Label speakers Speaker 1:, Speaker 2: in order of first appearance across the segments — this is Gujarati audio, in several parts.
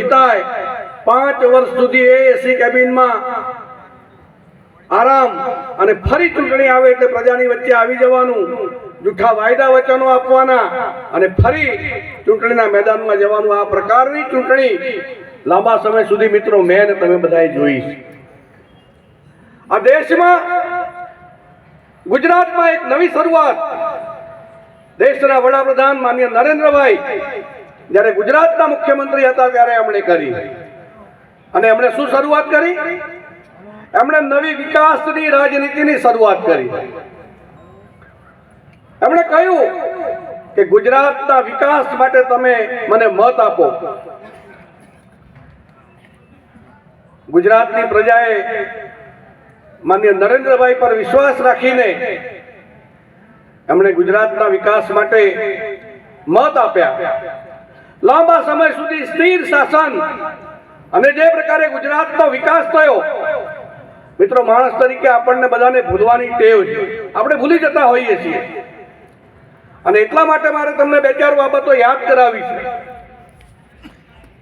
Speaker 1: પિતાએ પાંચ વર્ષ સુધી એ એસી કેબિનમાં આરામ અને ફરી ચૂંટણી આવે એટલે પ્રજાની વચ્ચે આવી જવાનું જૂઠા વાયદા વચનો આપવાના અને ફરી ચૂંટણીના મેદાનમાં જવાનું. આ પ્રકારની ચૂંટણી લાંબા સમય સુધી મિત્રો મેં તમે બધાએ જોઈ આ દેશમાં ગુજરાતમાં એક નવી શરૂઆત. દેશના વડાપ્રધાન માન્ય નરેન્દ્રભાઈ જ્યારે ગુજરાતના મુખ્યમંત્રી હતા ત્યારે એમણે કરી. અને એમણે શું શરૂઆત કરી? એમણે નવી વિકાસની રાજનીતિની શરૂઆત કરી. એમણે કહ્યું કે ગુજરાતના વિકાસ માટે તમે મને મત આપો. ગુજરાતની પ્રજાએ માન્ય નરેન્દ્રભાઈ પર વિશ્વાસ રાખીને એમણે ગુજરાતના વિકાસ માટે મત આપ્યા. લાંબા સમય સુધી સ્થિર શાસન અને જે પ્રકારે ગુજરાતનો વિકાસ થયો, મિત્રો, માણસ તરીકે આપણને બધાને ભૂલવાની ટેવ છે. આપણે ભૂલી જતા હોઈએ છીએ. અને એટલા માટે મારે તમને બે ચાર બાબતો યાદ કરાવી છે.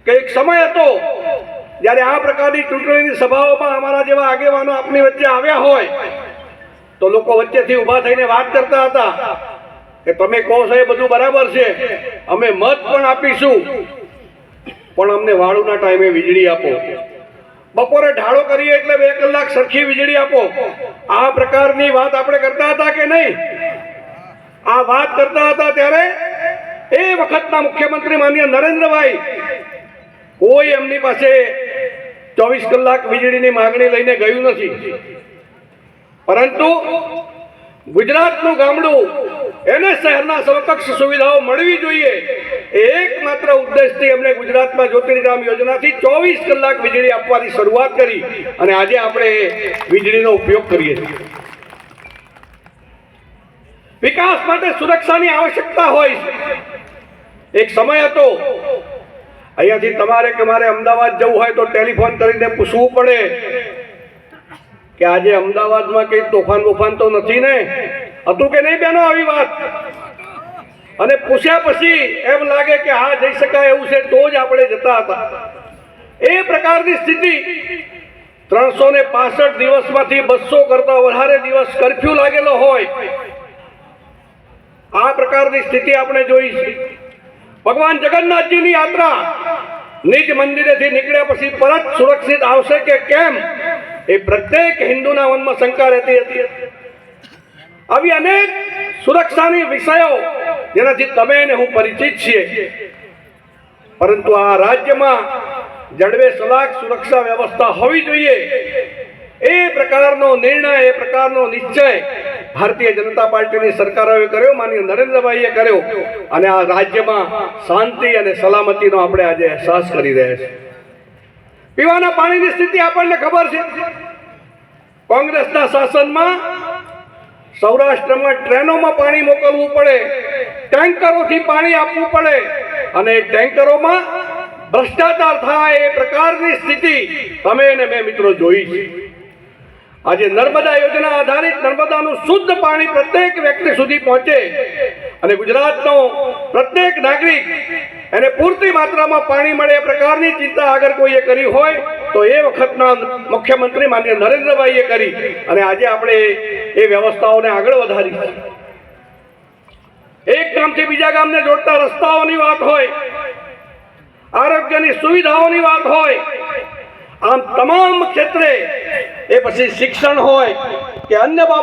Speaker 1: કે એક સમય હતો, જ્યારે આ પ્રકારની ચૂંટણીની સભાઓમાં અમારા જેવા આગેવાનો આપની વચ્ચે આવ્યા હોય, તો લોકો વચ્ચેથી ઊભા થઈને વાત કરતા હતા. કે તમે કહો છો એ બધું બરાબર છે. અમે મત પણ આપીશું. પણ અમને વાળુના ટાઈમે વીજળી આપો. બપોરે ઢાળો કરીએ એટલે બે કલાક સરખી વીજળી આપો. આ પ્રકારની વાત આપણે કરતા હતા કે નહીં? આ વાત કરતા હતા ત્યારે એ વખતના મુખ્યમંત્રી માન્ય નરેન્દ્રભાઈ કોઈ એમની પાસે ચોવીસ કલાક વીજળીની માંગણી લઈને ગયું નથી. પરંતુ ગુજરાતનું ગામડું એને શહેરના સમકક્ષ સુવિધાઓ મળવી જોઈએ. એકમાત્ર ઉદ્દેશથી એમણે ગુજરાતમાં જ્યોતિર્ગ્રામ યોજનાથી ચોવીસ કલાક વીજળી આપવાની શરૂઆત કરી અને આજે આપણે વીજળીનો ઉપયોગ કરીએ છીએ. વિકાસ માટે સુરક્ષાની આવશ્યકતા હોય એક સમય હતો, અહીંયાથી તમારે કે મારે અમદાવાદ જવું હોય તો ટેલિફોન કરીને પૂછવું પડે કે આજે અમદાવાદમાં કઈ તોફાન બોફાન તો નથી ને? હતું કે નહીં બેનો આવી વાત? અને પૂછ્યા પછી એમ લાગે કે હા, જઈ શકાય એવું છે, તો જ આપણે જતા હતા. એ પ્રકારની સ્થિતિ ત્રણસો ને પાસઠ દિવસમાંથી બસો કરતા વધારે દિવસ કરફ્યુ લાગેલો હોય. આ પ્રકારની સ્થિતિ આપણે જોઈ છે. ભગવાન જગન્નાથજીની યાત્રા નિજ મંદિરેથી નીકળ્યા પછી પરત સુરક્ષિત આવશે કે કેમ? એ પ્રત્યેક હિન્દુના મનમાં શંકા રહેતી હતી. આવી અનેક સુરક્ષાની વિષયો જેનાથી તમે અને હું પરિચિત છીએ. પરંતુ આ રાજ્યમાં જડબે સલાક સુરક્ષા વ્યવસ્થા હોવી જોઈએ. એ પ્રકારનો નિર્ણય, એ પ્રકારનો નિશ્ચય ભારતીય જનતા પાર્ટીની સરકારોએ કર્યો માનીય નરેન્દ્રભાઈએ કર્યો. અને આ રાજ્યમાં શાંતિ અને સલામતીનો આપણે આજે અહેસાસ કરી રહ્યા છીએ. પીવાના પાણીની સ્થિતિ આપણને ખબર છે. કોંગ્રેસના શાસનમાં સૌરાષ્ટ્રમાં ટ્રેનોમાં પાણી મોકલવું પડે, ટેન્કરોથી પાણી આપવું પડે અને ટેન્કરોમાં ભ્રષ્ટાચાર થાય એ પ્રકારની સ્થિતિ તમે અને મેં મિત્રો જોઈ છે. આજે નર્મદા યોજના આધારિત નર્મદાનું શુદ્ધ પાણી પ્રત્યેક વ્યક્તિ સુધી પહોંચે અને ગુજરાતનો પ્રત્યેક નાગરિક એને પૂરતી માત્રામાં પાણી મળે એ પ્રકારની ચિંતા આગળ કોઈએ કરી હોય તો એ વખતના મુખ્યમંત્રી માન્ય નરેન્દ્રભાઈએ કરી. અને આજે આપણે એ વ્યવસ્થાઓને આગળ વધારી. એક ગામથી બીજા ગામને જોડતા રસ્તાઓની વાત હોય, આરોગ્યની સુવિધાઓની વાત હોય, આમ તમામ ક્ષેત્રે એ પછી શિક્ષણ હોય કે અન્ય બાબત